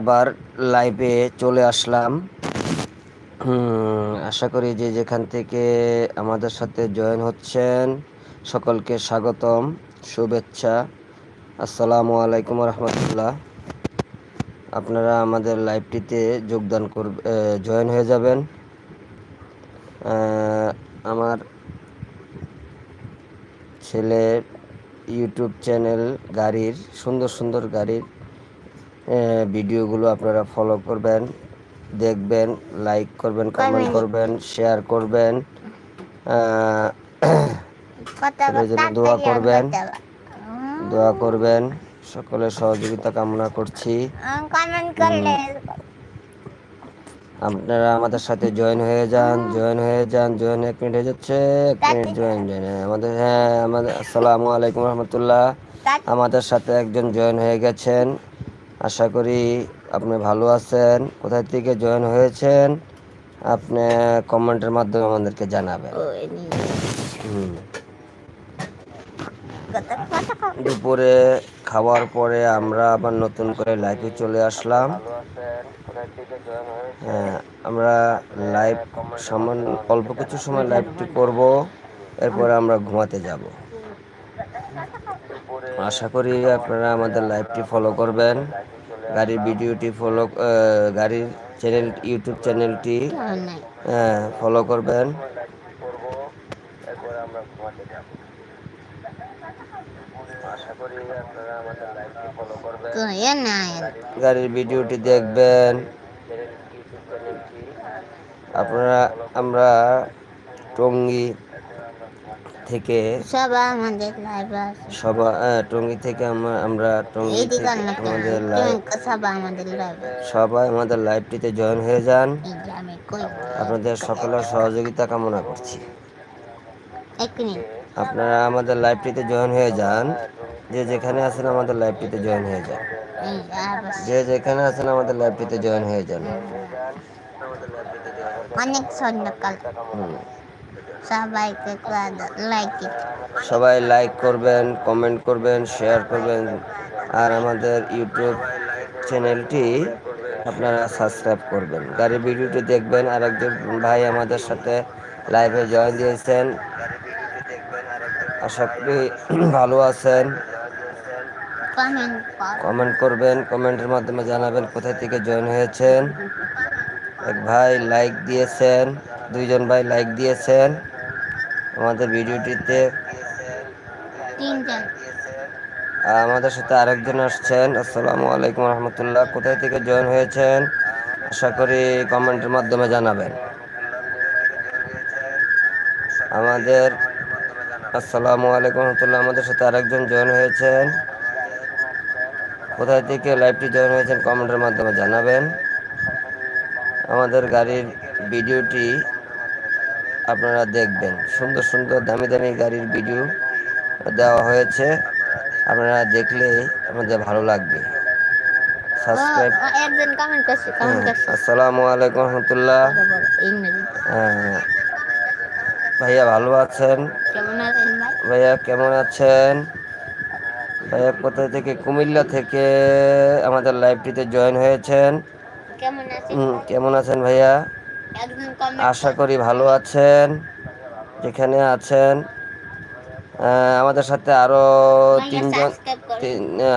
আবার লাইভে চলে আসলাম। আশা করি যে যেখান থেকে আমাদের সাথে জয়েন হচ্ছেন, সকলকে স্বাগতম, শুভেচ্ছা। আসসালামু আলাইকুম রহমতুল্লাহ। আপনারা আমাদের লাইভটিতে যোগদান করবে জয়েন হয়ে যাবেন। আমার ছেলের ইউটিউব চ্যানেল গাড়ির, সুন্দর সুন্দর গাড়ির ভিডিওগুলো আপনারা ফলো করবেন দেখবেন লাইক করবেন কমেন্ট করবেন শেয়ার করবেন দোয়া করবেন দোয়া করবেন সকলের সহযোগিতা কামনা করছি। আপনারা আমাদের সাথে জয়েন হয়ে যান জয়েন হয়ে যান জয়েন এক মিনিট হয়ে যাচ্ছে এক মিনিট জয়েন জয়েন আমাদের হ্যাঁ আমাদের আসসালামু আলাইকুম রহমতুল্লাহ। আমাদের সাথে একজন জয়েন হয়ে গেছেন। আশা করি আপনি ভালো আছেন। কোথায় থেকে জয়েন হয়েছেন? আপনি কমেন্টের মাধ্যমে আমাদেরকে জানাবেন। দুপুরে খাওয়ার পরে আমরা আবার নতুন করে লাইভে চলে আসলাম। হ্যাঁ আমরা লাইভ সামান অল্প কিছু সময় লাইভটি করব। এরপরে আমরা ঘুমাতে যাব। আশা করি আপনারা আমাদের লাইভটি ফলো করবেন। গাড়ির ভিডিওটি ফলো গাড়ির চ্যানেল ইউটিউব চ্যানেলটি ফলো করবেন। গাড়ির ভিডিওটি দেখবেন। আপনারা, আমরা টঙ্গি থেকে লাইভ টঙ্গি থেকে আমরা আমরা টঙ্গি থেকে আমাদের সবাই আমাদের লাইভটিতে জয়েন হয়ে যান। আপনাদের সকলের সহযোগিতা কামনা করছি। আপনারা আমাদের লাইভটিতে জয়েন হয়ে যান। যে যেখানে আছেন আমাদের লাইভটিতে জয়েন হয়ে যান। যে যেখানে আছেন আমাদের লাইভটিতে জয়েন হয়ে যান। অনেক ধন্যবাদ। সবাইকে লাইক সবাই লাইক করবেন কমেন্ট করবেন শেয়ার করবেন। আর আমাদের ইউটিউব চ্যানেলটি আপনারা সাবস্ক্রাইব করবেন। গাড়ির ভিডিওটি দেখবেন। আর একজন ভাই আমাদের সাথে লাইভে জয়েন দিয়েছেন। আশা করি ভালো আছেন। কমেন্ট করবেন। কমেন্টের মাধ্যমে জানাবেন কোথায় থেকে জয়েন হয়েছেন। এক ভাই লাইক দিয়েছেন। দুইজন ভাই লাইক দিয়েছেন। আমাদের ভিডিওটিতে আমাদের সাথে আরেকজন আসছেন। আসসালামু আলাইকুম রহমতুল্লাহ। কোথায় থেকে জয়েন হয়েছেন? আশা করি কমেন্টের মাধ্যমে জানাবেন। আমাদের আসসালামু আলাইকুম রহমতুল্লাহ। আমাদের সাথে আরেকজন জয়েন হয়েছেন। কোথায় থেকে লাইভটি জয়েন হয়েছেন কমেন্টের মাধ্যমে জানাবেন। আমাদের গাড়ির ভিডিওটি আপনারা দেখবেন। সুন্দর সুন্দর দামি দামি গাড়ির ভিডিও দেওয়া হয়েছে। আপনারা দেখলে আমাদের ভালো লাগবে। সাবস্ক্রাইব আসসালামু আলাইকুম রহমতুল্লাহ। হ্যাঁ, ভাইয়া ভালো আছেন? ভাইয়া কেমন আছেন? ভাইয়া কোথায় থেকে? কুমিল্লা থেকে আমাদের লাইভটিতে জয়েন হয়েছেন। কেমন আছেন ভাইয়া? আশা করি ভালো আছেন। যেখানে আছেন আমাদের সাথে আরও তিনজন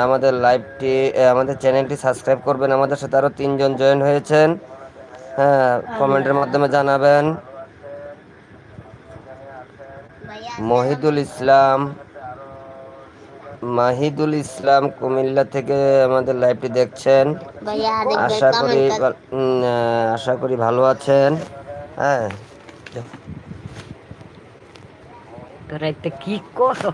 আমাদের লাইভটি আমাদের চ্যানেলটি সাবস্ক্রাইব করবেন। আমাদের সাথে আরও তিনজন জয়েন হয়েছেন। হ্যাঁ কমেন্টের মাধ্যমে জানাবেন। মহিদুল ইসলাম মাহিদুল ইসলাম কুমিল্লা থেকে আমাদের লাইভটি দেখছেন। আশা করি আশা করি ভালো আছেন। হ্যাঁ তোরা কি করো?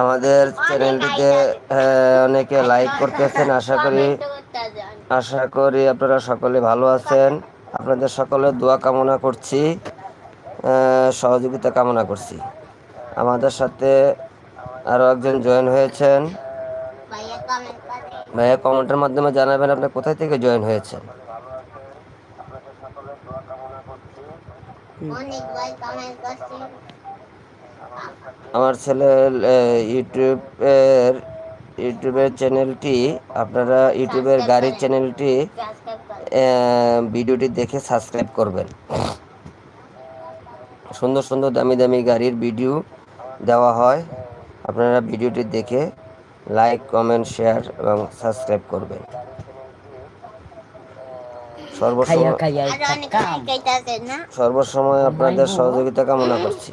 আমাদের চ্যানেলটিতে অনেকে লাইক করতেছেন আশা করি। আশা করি আপনারা সকলে ভালো আছেন। আপনাদের সকলের দোয়া কামনা করছি। সহযোগিতা কামনা করছি। আমাদের সাথে আরও একজন জয়েন হয়েছেন। ভাইয়া কমেন্টের মাধ্যমে জানাবেন আপনি কোথায় থেকে জয়েন হয়েছেন। আমার ছেলের ইউটিউবের ইউটিউবের চ্যানেলটি আপনারা ইউটিউবের গাড়ির চ্যানেলটি ভিডিওটি দেখে সাবস্ক্রাইব করবেন। সুন্দর সুন্দর দামি দামি গাড়ির ভিডিও দেওয়া হয়। আপনারা ভিডিওটি দেখে লাইক কমেন্ট শেয়ার এবং সাবস্ক্রাইব করবেন। সর্বসময় আপনাদের সহযোগিতা কামনা করছি।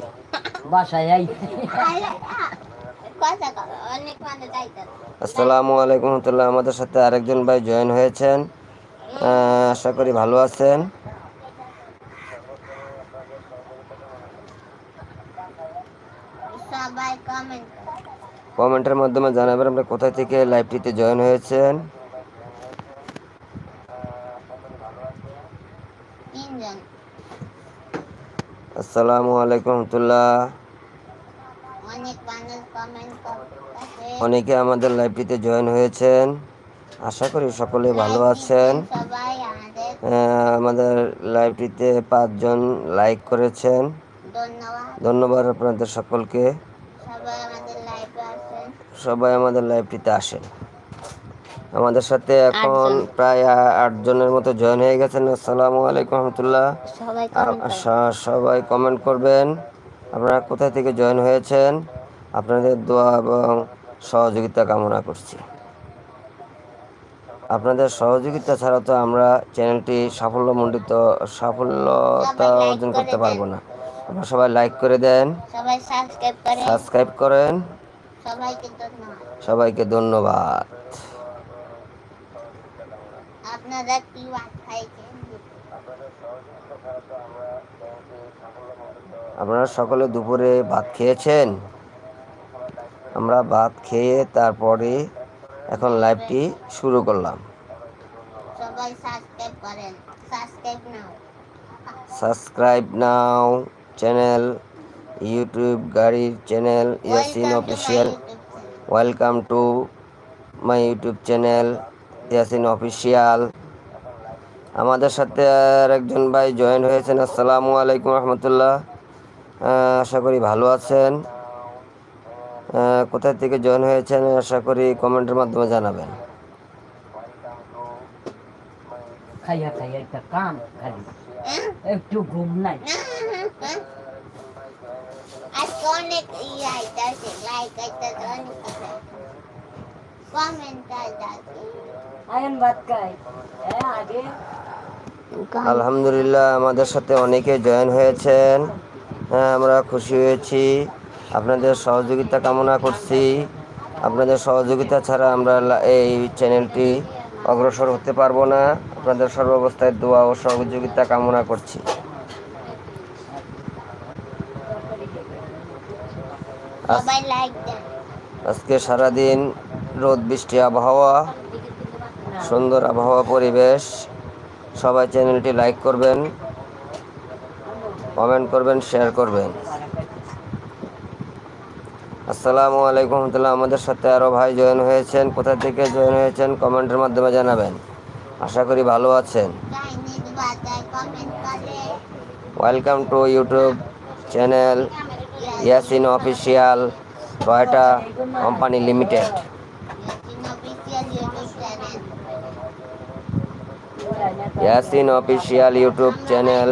আসসালামু আলাইকুম রহমতুল্লাহ। আমাদের সাথে আরেকজন ভাই জয়েন হয়েছেন। আশা করি ভালো আছেন সবাই কমেন্ট কমেন্টের মাধ্যমে জানাবেন আমরা কোথায় থেকে লাইভটিতে জয়েন হয়েছেন। আসসালামু আলাইকুম রহমতুল্লাহ। অনেক আমাদের লাইভটিতে জয়েন হয়েছেন। আশা করি সকলে ভালো আছেন। আমাদের লাইভটিতে পাঁচজন লাইক করেছেন। ধন্যবাদ আপনাদের সকলকে সবাই আমাদের লাইভে আছেন সবাই আমাদের লাইভটিতে আসেন। আমাদের সাথে এখন প্রায় আ- আটজনের মতো জয়েন হয়ে গেছেন। আসসালামু আলাইকুম রহমতুল্লাহ। সবাই কমেন্ট করবেন। আপনারা কোথায় থেকে জয়েন হয়েছেন? আপনাদের দোয়া এবং সহযোগিতা কামনা করছি। আপনাদের সহযোগিতা ছাড়া তো আমরা চ্যানেলটি সাফল্যমণ্ডিত সাফল্যতা অর্জন করতে পারব না। আপনারা সবাই লাইক করে দেন। সবাই সাবস্ক্রাইব করেন। সাবস্ক্রাইব করেন। সবাইকে ধন্যবাদ। সবাইকে ধন্যবাদ। আপনারা কি ভাত খাইছেন? আপনারা সকলে দুপুরে ভাত খেয়েছেন? আমরা ভাত খেয়ে তারপরে এখন লাইভটি শুরু করলাম। সবাই সাবস্ক্রাইব করেন। সাবস্ক্রাইব নাও। সাবস্ক্রাইব নাও চ্যানেল। ইউটিউব গাড়ির channel Yasin official welcome to my YouTube channel Yasin official আমাদের সাথে আর একজন ভাই জয়েন হয়েছেন। আসসালামু আলাইকুম রহমতুল্লাহ। আশা করি ভালো আছেন। কোথায় থেকে জয়েন হয়েছেন আশা করি কমেন্টের মাধ্যমে জানাবেন। খাইয়া খাইয়া একটা কাম খালি। একটু ঘুম নাই। অনেক ইয়ে আইতাছে লাইক আইতাছে অনেক কিছু কমেন্ট আইতাছে আয়ন ভাত খাই আগে আলহামদুলিল্লাহ আমাদের সাথে অনেকে জয়েন হয়েছেন। হ্যাঁ আমরা খুশি হয়েছি। আপনাদের সহযোগিতা কামনা করছি। আপনাদের সহযোগিতা ছাড়া আমরা এই চ্যানেলটি অগ্রসর হতে পারব না। আপনাদের সর্বাবস্থায় দোয়া ও সহযোগিতা কামনা করছি সবাই লাইক দেন আজকে সারাদিন রোদ বৃষ্টি আবহাওয়া সুন্দর আবহাওয়া পরিবেশ। সবাই চ্যানেলটি লাইক করবেন কমেন্ট করবেন শেয়ার করবেন। আসসালামু আলাইকুম রহমতুল্লাহ। আমাদের সাথে আরও ভাই জয়েন হয়েছেন। কোথা থেকে জয়েন হয়েছেন কমেন্টের মাধ্যমে জানাবেন। আশা করি ভালো আছেন। Welcome to YouTube channel Yasin official Toyota company limited. Yasin official YouTube channel.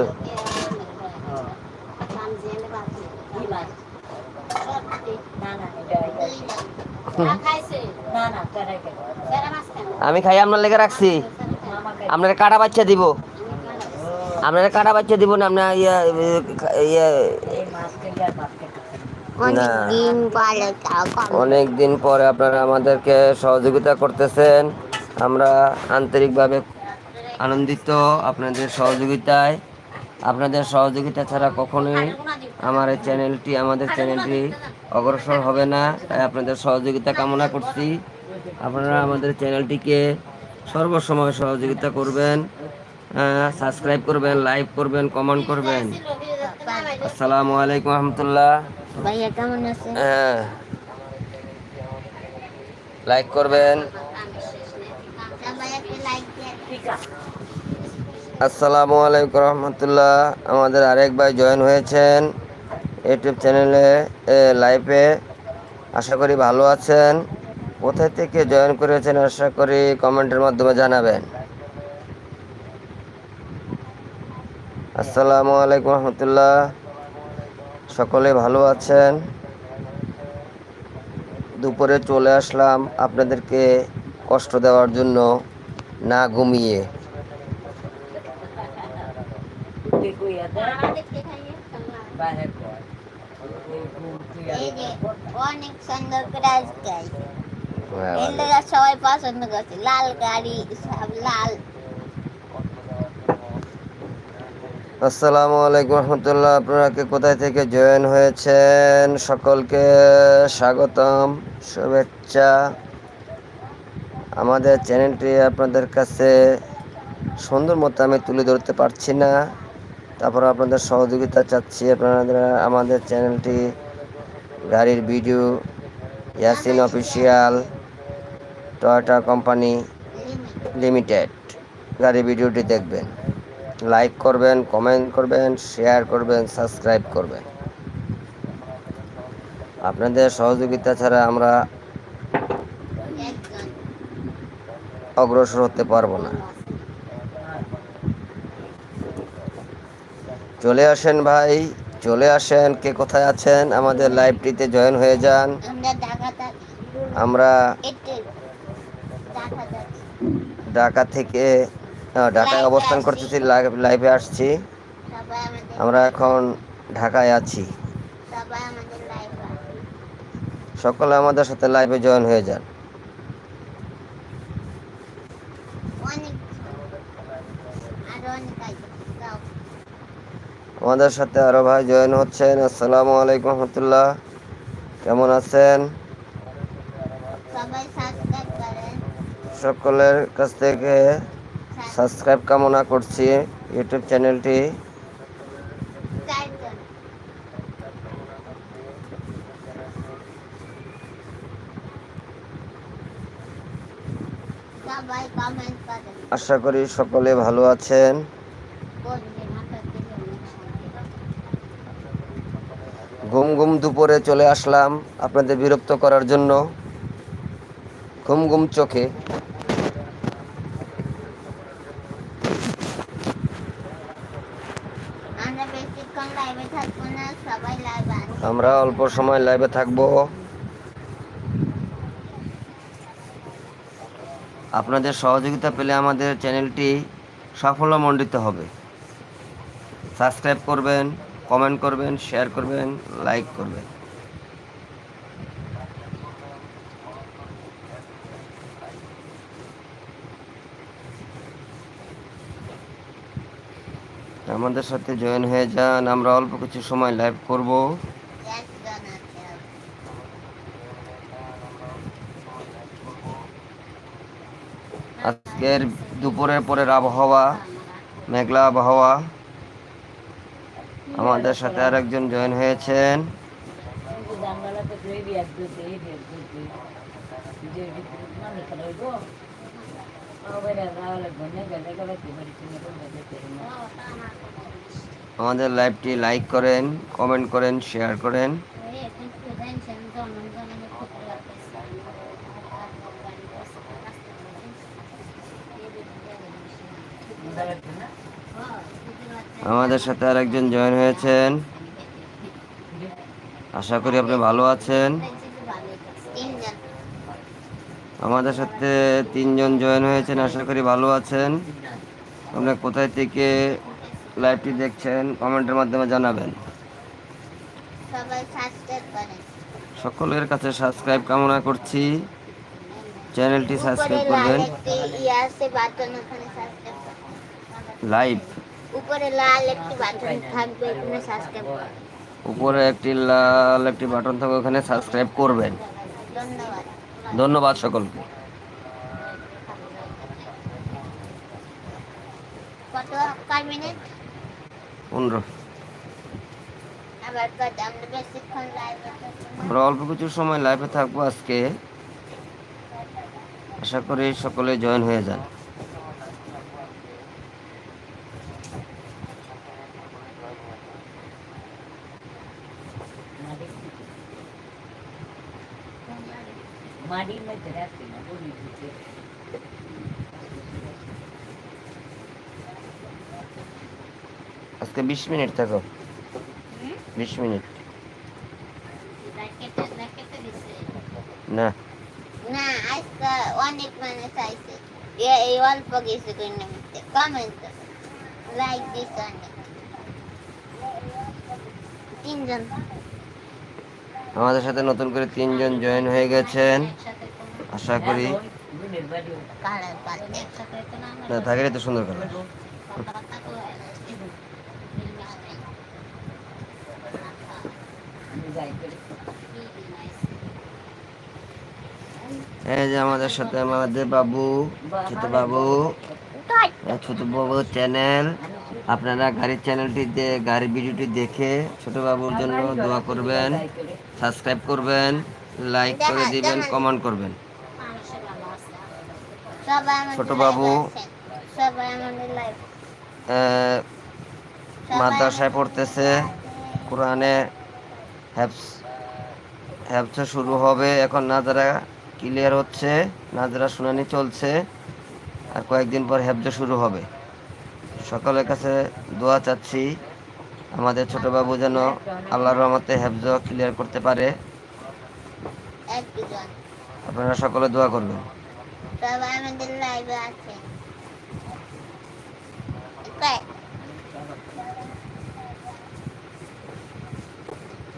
আমি খাই, আপনার লেগে রাখছি। আপনার কাটা বাচ্চা দিব। আপনার কাটা বাচ্চা দিব না, আপনার ইয়ে ইয়ে অনেক দিন পরে অনেক দিন পরে আপনারা আমাদেরকে সহযোগিতা করতেছেন। আমরা আন্তরিকভাবে আনন্দিত আপনাদের সহযোগিতায়। আপনাদের সহযোগিতা ছাড়া কখনোই আমার এই চ্যানেলটি আমাদের চ্যানেলটি অগ্রসর হবে না। তাই আপনাদের সহযোগিতা কামনা করছি। আপনারা আমাদের চ্যানেলটিকে সর্বসময় সহযোগিতা করবেন সাবস্ক্রাইব করবেন লাইক করবেন কমেন্ট করবেন। আসসালামু আলাইকুম রহমতুল্লাহ। ভাইয়া, কেমন আছেন? হ্যাঁ। লাইক করবেন। আসসালামু আলাইকুম রহমতুল্লাহ। আমাদের আরেক ভাই জয়েন হয়েছেন ইউটিউব চ্যানেলে লাইভে আশা করি ভালো আছেন। কোথায় থেকে জয়েন করেছেন আশা করি কমেন্টের মাধ্যমে জানাবেন। আসসালামু আলাইকুম রহমতুল্লাহ। সকলে ভালো আছেন? দুপুরে চলে আসলাম আপনাদেরকে কষ্ট দেওয়ার জন্য না ঘুমিয়ে। হ্যাঁ, সবাই পছন্দ করছে। লাল গাড়ি সব লাল। আসসালামু আলাইকুম রহমতুল্লাহ। আপনারা কোথায় থেকে জয়েন হয়েছেন? সকলকে স্বাগতম, শুভেচ্ছা। আমাদের চ্যানেলটি আপনাদের কাছে সুন্দর মতো আমি তুলে ধরতে পারছি না। তারপর আপনাদের সহযোগিতা চাচ্ছি। আপনারা আমাদের চ্যানেলটি, গাড়ির video, Yasin official, Toyota company limited গাড়ি ভিডিওটি দেখবেন। লাইক করবেন কমেন্ট করবেন শেয়ার করবেন সাবস্ক্রাইব করবেন। আপনাদের সহযোগিতা ছাড়া আমরা অগ্রসর হতে পারব না। চলে আসেন ভাই চলে আসেন। কে কোথায় আছেন? আমাদের লাইভটিতে জয়েন হয়ে যান। আমরা ঢাকা থাকি ঢাকায় অবস্থান করতেছি লাইভে আসছি। আমরা এখন ঢাকায় আছি। সকলে আমাদের সাথে লাইভে জয়েন হয়ে যান। আমাদের সাথে আরও ভাই জয়েন হচ্ছেন। আসসালামু আলাইকুম রহমতুল্লাহ। কেমন আছেন? সকলের কাছ থেকে সাবস্ক্রাইব কামনা করছি ইউটিউব চ্যানেলটি। আশা করি সকলে ভালো আছেন। ঘুম ঘুম দুপুরে চলে আসলাম আপনাদের বিরক্ত করার জন্য। ঘুম ঘুম চোখে আমরা বেশিক্ষণ লাইভে থাকব না সবাই লাইভ আসবে আমরা অল্প সময় লাইভে থাকব। আপনাদের সহযোগিতা পেলে আমাদের চ্যানেলটি সাফল্যমণ্ডিত হবে। সাবস্ক্রাইব করবেন কমেন্ট করবেন শেয়ার করবেন লাইক করবেন। আমাদের সাথে জয়েন হয়ে যান, আমরা অল্প কিছু সময় লাইভ করব। আজকের দুপুরের পরের আবহাওয়া, মেঘলা আবহাওয়া। আমাদের সাথে আর একজন জয়েন হয়েছেন। আমাদের লাইভটি লাইক করেন, কমেন্ট করেন, শেয়ার করেন। আমাদের সাথে আর একজন জয়েন হয়েছেন। আশা করি আপনি ভালো আছেন। আমাদের সাথে তিনজন জয়েন হয়েছেন, আশা করি ভালো আছেন। আপনি কোথায় থেকে লাইভটি দেখছেন, কমেন্টের মাধ্যমে জানাবেন। সকলের কাছে সাবস্ক্রাইব কামনা করছি। চ্যানেলটি সাবস্ক্রাইব করবেন একটি ইয়ে আছে বাটন ওখানে সাবস্ক্রাইব করেন লাইভ। উপরে লাল একটি বাটন থাকবে এখানে সাবস্ক্রাইব উপরে একটি লাল একটি বাটন থাকে ওখানে সাবস্ক্রাইব করবেন। ধন্যবাদ। ধন্যবাদ সকলকে। কত? মিনিট? পনেরো। আবার কত আমরা বেশিক্ষণ লাইভে আমরা অল্প কিছু সময় লাইভে থাকব আজকে। আশা করি সকলে জয়েন হয়ে যান। মাটির মধ্যে রাখছি না গরিব দিতে আজকে বিশ মিনিট থাকো বিশ মিনিট না না আজকে অনেক মানুষ আইছে এই অল্প কিছু করে কমেন্ট লাইক দিস অনেক তিনজন আমাদের সাথে নতুন করে তিনজন জয়েন হয়ে গেছেন। আশা করি না থাকলে তো সুন্দর কালার এই যে আমাদের সাথে আমাদের বাবু ছোট বাবু ছোট বাবু চ্যানেল আপনারা গাড়ির চ্যানেলটিতে গাড়ির ভিডিওটি দেখে ছোট বাবুর জন্য দোয়া করবেন সাবস্ক্রাইব করবেন লাইক করে দিবেন কমেন্ট করবেন। সবাই ছোট বাবু। আছেন। সবাই আমাদের লাইভ আহ, মাদ্রাসায় পড়তেছে কোরআনে হ্যাপস হ্যাপস শুরু হবে। এখন নাজারা ক্লিয়ার হচ্ছে নাজারা শুনানি চলছে আর কয়েকদিন পর হ্যাবজ শুরু হবে। সকলের কাছে দোয়া চাচ্ছি। আমাদের ছোট বাবু যেন আল্লাহর রহমতে হ্যাবজ ক্লিয়ার করতে পারে। আপনারা সকলে দোয়া করবেন।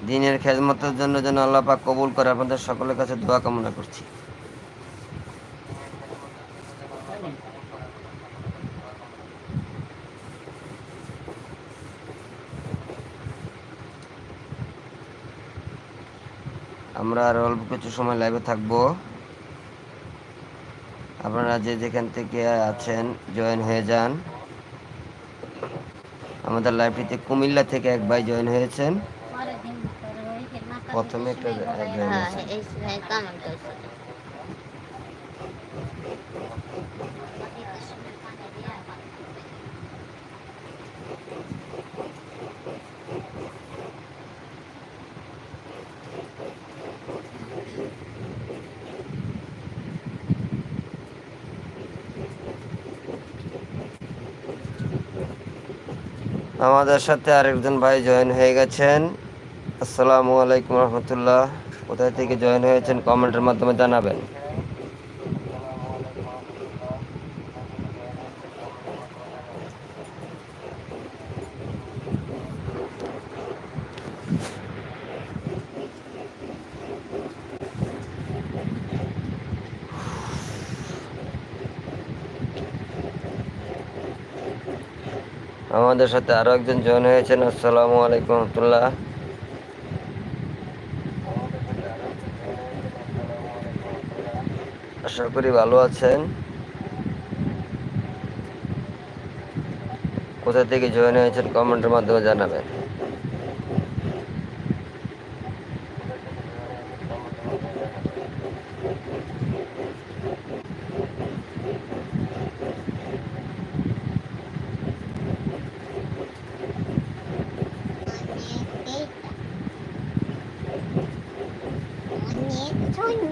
দিনের খেদমতের জন্য যেন আল্লাহ পাক কবুল করে আপনাদের সকলের কাছে দোয়া কামনা করছি। আমরা আর অল্প কিছু সময় লাইভে থাকব। আপনারা যে যেখান থেকে আছেন জয়েন হয়ে যান। আমাদের লাইভটিতে কুমিল্লা থেকে এক ভাই জয়েন হয়েছেন। প্রথমে একটা এক join হ্যাঁ হয়েছে। এই সময় কমেন্ট করছে আমাদের সাথে আরেকজন ভাই জয়েন হয়ে গেছেন। আসসালামু আলাইকুম রহমতুল্লাহ। কোথায় থেকে জয়েন হয়েছেন? কমেন্টের মাধ্যমে জানাবেন। আমাদের সাথে আরও একজন জয়েন হয়েছেন, আসসালামু আলাইকুম রহমতুল্লাহ। আশা করি ভালো আছেন। কোথা থেকে জয়েন হয়েছেন কমেন্টের মাধ্যমে জানাবেন অনেক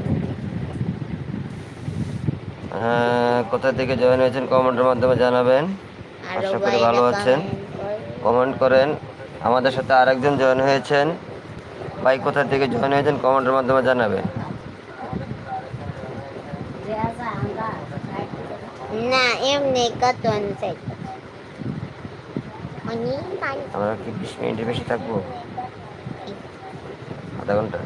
কোথা থেকে জয়েন হয়েছেন কমেন্টের মাধ্যমে জানাবেন। আশা করি ভালো আছেন। কমেন্ট করেন। আমাদের সাথে আরেকজন জয়েন হয়েছেন। ভাই কোথা থেকে জয়েন হয়েছেন কমেন্টের মাধ্যমে জানাবেন। না এমনি কত আমরা কি বিশ মিনিটের বেশি থাকব? আধা ঘণ্টা?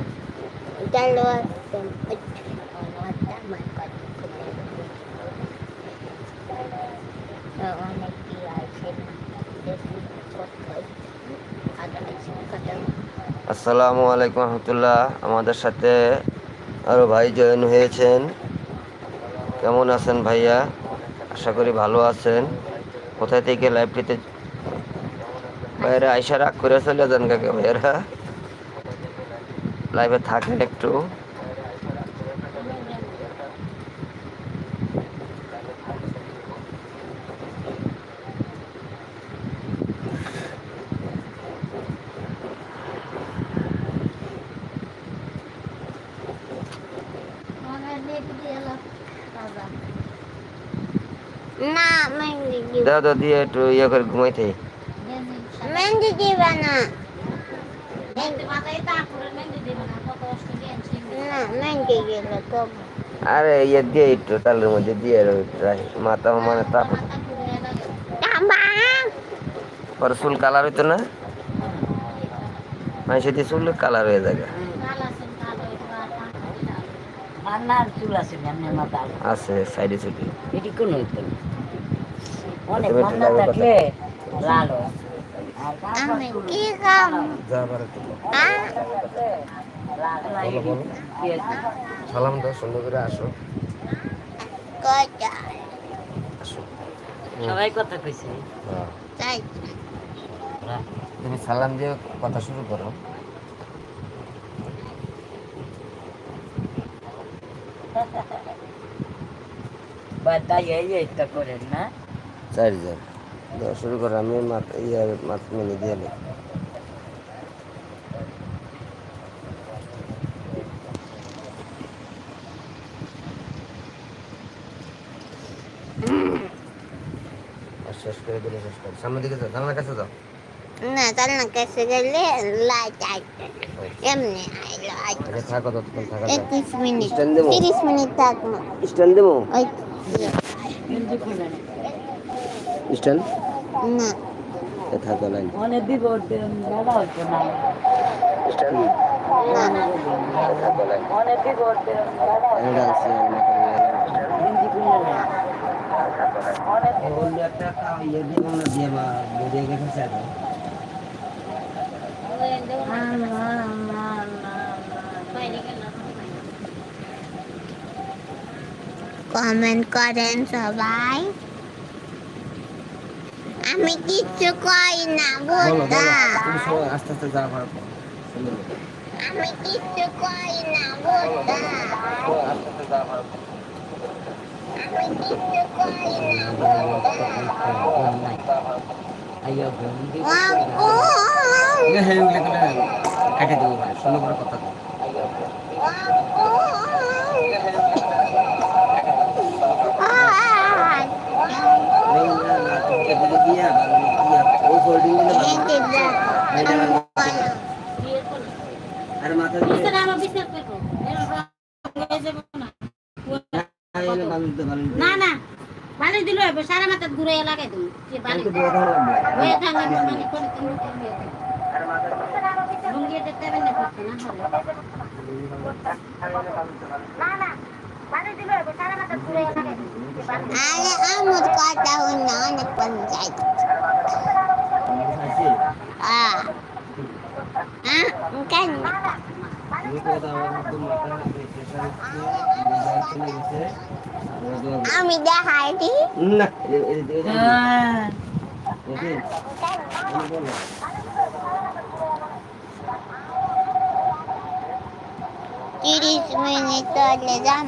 আসসালামু আলাইকুম রহমতুল্লাহ। আমাদের সাথে আরও ভাই জয়েন হয়েছেন। কেমন আছেন ভাইয়া? আশা করি ভালো আছেন। কোথায় থেকে লাইভটিতে ভাইয়েরা আইসা রাগ করে চলে যান কাকে ভাইয়েরা? লাইভে থাকেন একটু না দাও দিয়ে একটু ইয়ে করে ঘুমাইতে মেহেন্দি দিবা না। আরে ইয়ে দিয়ে একটু তালের মধ্যে দিয়ে রাখি। মাথা মানে তাপ। পরে চুল কালার হইতো না। মানুষের দিয়ে চুল কালার হয়ে যাবে। আছে এমনি মাথা আছে সাইডে চুটি এটি কোন হইতো না। অনেক থাকলে লাল। হয় আমি কি কাম হ্যাঁ হয়? সালাম দাও সুন্দর করে আসো। সবাই কথা কইছে। হ্যাঁ। তাই। তুমি সালাম দিয়ে কথা শুরু করো। বা তাই এই এইটা করেন না। চারজন। শুরু করো আমি মাথা ইয়ে মাথা মিলে দিয়ে নিই। শেষ করে দিলে শেষ করে। সামনের দিকে যাও জানলার কাছে যাও। না না কাছে গেলে লাইট আসবে না। এমনি লাইট আচ্ছা থাকো ততক্ষণ থাকা যাও একত্রিশ মিনিট। স্ট্যান্ড দেবো? তিরিশ মিনিট থাকব। স্ট্যান্ড দেবো? ওই স্ট্যান্ড না। থাকো লাইন অনেক দিব দাদা হইতো না। স্ট্যান্ড দিব দাদা হিন্দি না। অন্য একটা ইয়ে দিয়ে আমরা দিয়ে বা দিয়ে গেছে স্যার কমেন্ট করেন সবাই। আমি কিচ্ছু কই না সবাই আস্তে আস্তে যা আমি কিচ্ছু না আস্তে আস্তে যা পারো আমি কিচ্ছু না আইয়া বন্ধি। হ্যাঁ ওগুলো কেটে দেবো ভাই সুন্দর করে কথা বলো এই না না তুমি এদিকে দিয়া দিয়া ওই ফোল্ডিং দিলে আর মাথা দিয়ে না না বালি দিল সারা মাথা ঘুরে লাগাই হবে না না। আরে আমার কথা হই না অনেক পঞ্চায়েত আহ হ্যাঁ কেন আমি দেখাই দি না তিরিশ মিনিট চলে যাম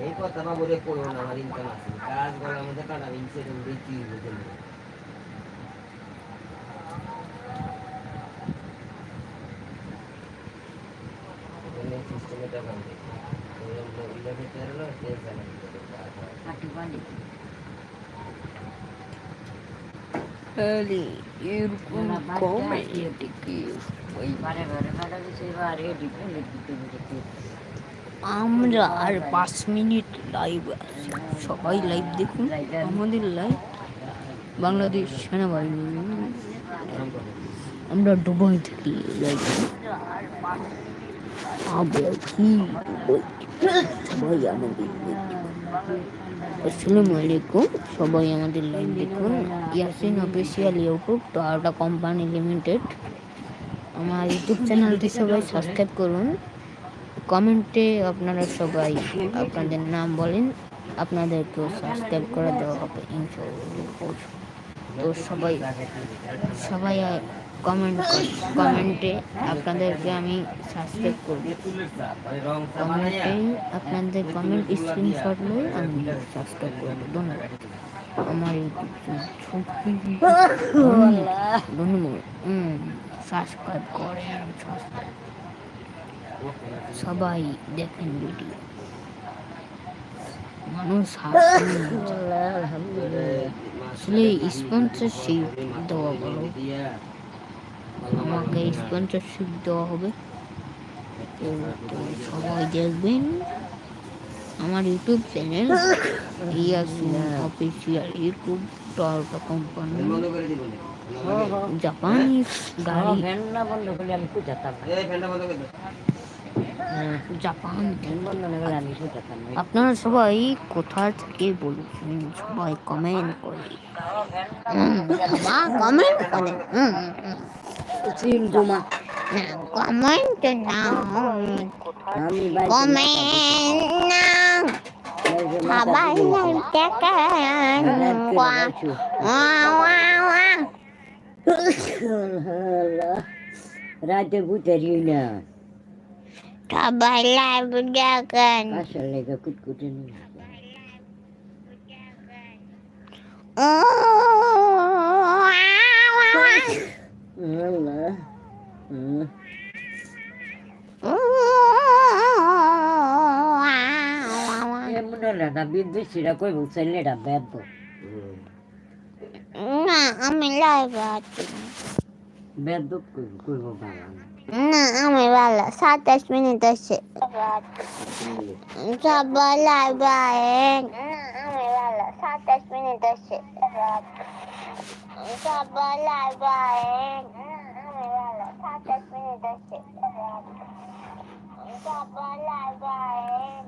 এই কথা বা বলে করো না আমার ইনকাম আছে কাজ গলার মধ্যে কাটাবি সেটা কি বুঝে সিস্টেমে টাকা করতে পারল তেল চালাতে এরকম কমেডি কি ওই বারে বারে বারে সে বারে ডিপেন্ড দিতে দিতে আমরা আর পাঁচ মিনিট লাইভ আছি সবাই লাইভ দেখুন আমাদের লাইভ বাংলাদেশ সেনাবাহিনী আমরা দুবাই থেকে লাইভ আবার কি সবাই আমাদের আসসালামু আলাইকুম। সবাই আমাদের লাইভ দেখুন। Yasin official YouTube Toyota company limited আমার ইউটিউব চ্যানেলটি সবাই সাবস্ক্রাইব করুন। কমেন্টে আপনারা সবাই আপনাদের নাম বলেন। আপনাদেরকেও সাবস্ক্রাইব করে দেওয়া হবে, ইনশাআল্লাহ। তো সবাই সবাই কমেন্ট কমেন্টে আপনাদেরকে আমি সাবস্ক্রাইব করব। কমেন্টে আপনাদের কমেন্ট স্ক্রিনশট নিয়ে আমি সাবস্ক্রাইব করব। ধন্যবাদ। আমার ধন্যবাদ। সাবস্ক্রাইব করেন সবাই দেখেন ভিডিও মানুষ আসলে স্পন্সরশিপ দেওয়া বলো আমাকে স্পন্সরশিপ দেওয়া হবে। তো সবাই দেখবেন, আমার YouTube channel Yasin official YouTube Toyota company জাপানি গাড়ি। জাপান আপনারা সবাই কোথা থেকে বলছেন? সবাই কমেন্ট করে। কমেন্ট করে। সিম জমা কমেন্ট না আমি বাইরে কমেন্ট না সবাই দেখেন রাতে বুঝারি না সবাই লাইভ দেখেন আসল লেগে কুটকুটে নিয়ে আল্লাহ হুম এমন হলে না বিদ্যুৎ কই বুঝছেন এটা বেদ না আমি লাইভ আছি। বেদ করব বাবা। না আমি ভালো সাতাশ মিনিট আছে। সবাই লাইভ আয়েন। আমি ভালো সাতাশ মিনিট আছে সবাই লাইভ আয়েন আমি ভালো সাতাশ মিনিট আছে সবাই লাইভ আয়েন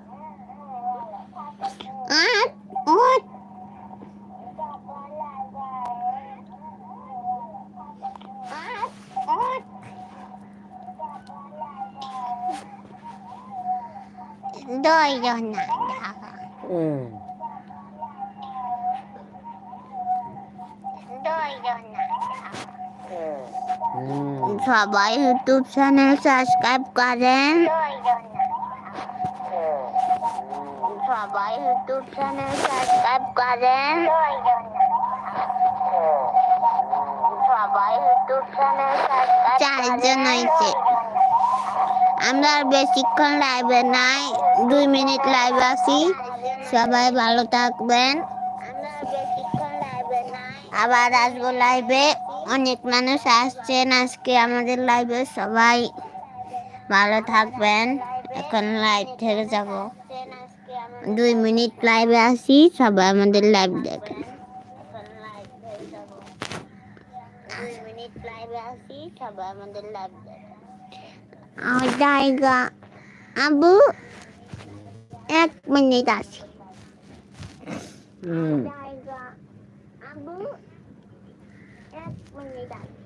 আট আট সবাই লাইভ আয়েন আট আট দশজন না ঢাকা হুম দশজন না হুম সবাই ইউটিউব চ্যানেল সাবস্ক্রাইব করেন। সবাই ইউটিউব চ্যানেল সাবস্ক্রাইব করেন। সবাই ইউটিউব চ্যানেল চারজন হয়েছে। আমরা আর বেশিক্ষণ লাইভে নাই। দুই মিনিট লাইভ আছি। সবাই ভালো থাকবেন। আবার আসব লাইভে অনেক মানুষ আসছেন আজকে আমাদের লাইভে সবাই ভালো থাকবেন। এখন লাইভ থেকে যাব। দুই মিনিট লাইভে আসি সবাই আমাদের লাইভ দেখেন দুই মিনিট লাইভে আসি সবাই আমাদের লাইভ দেখেন জায়গা আবু এক মিনিট আসি। হুম জায়গা আবু এক মিনিট আসি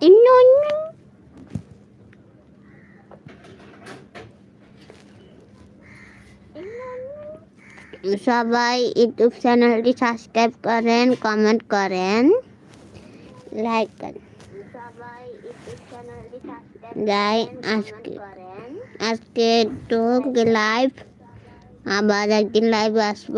ইন্নু ইন্নু সবাই ইউটিউব চ্যানেলটি সাবস্ক্রাইব করেন কমেন্ট করেন লাইক করেন যাই আজকে আজকে একটু লাইভ আবার একদিন লাইভ আসব।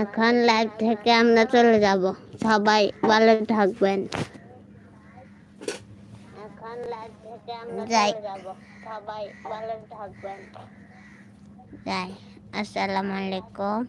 এখন লাইভ থেকে আমরা চলে যাব। সবাই ভালো থাকবেন। এখন লাইভ থেকে আমরা যাব। সবাই ভালো থাকবেন। যাই। আসসালামু আলাইকুম।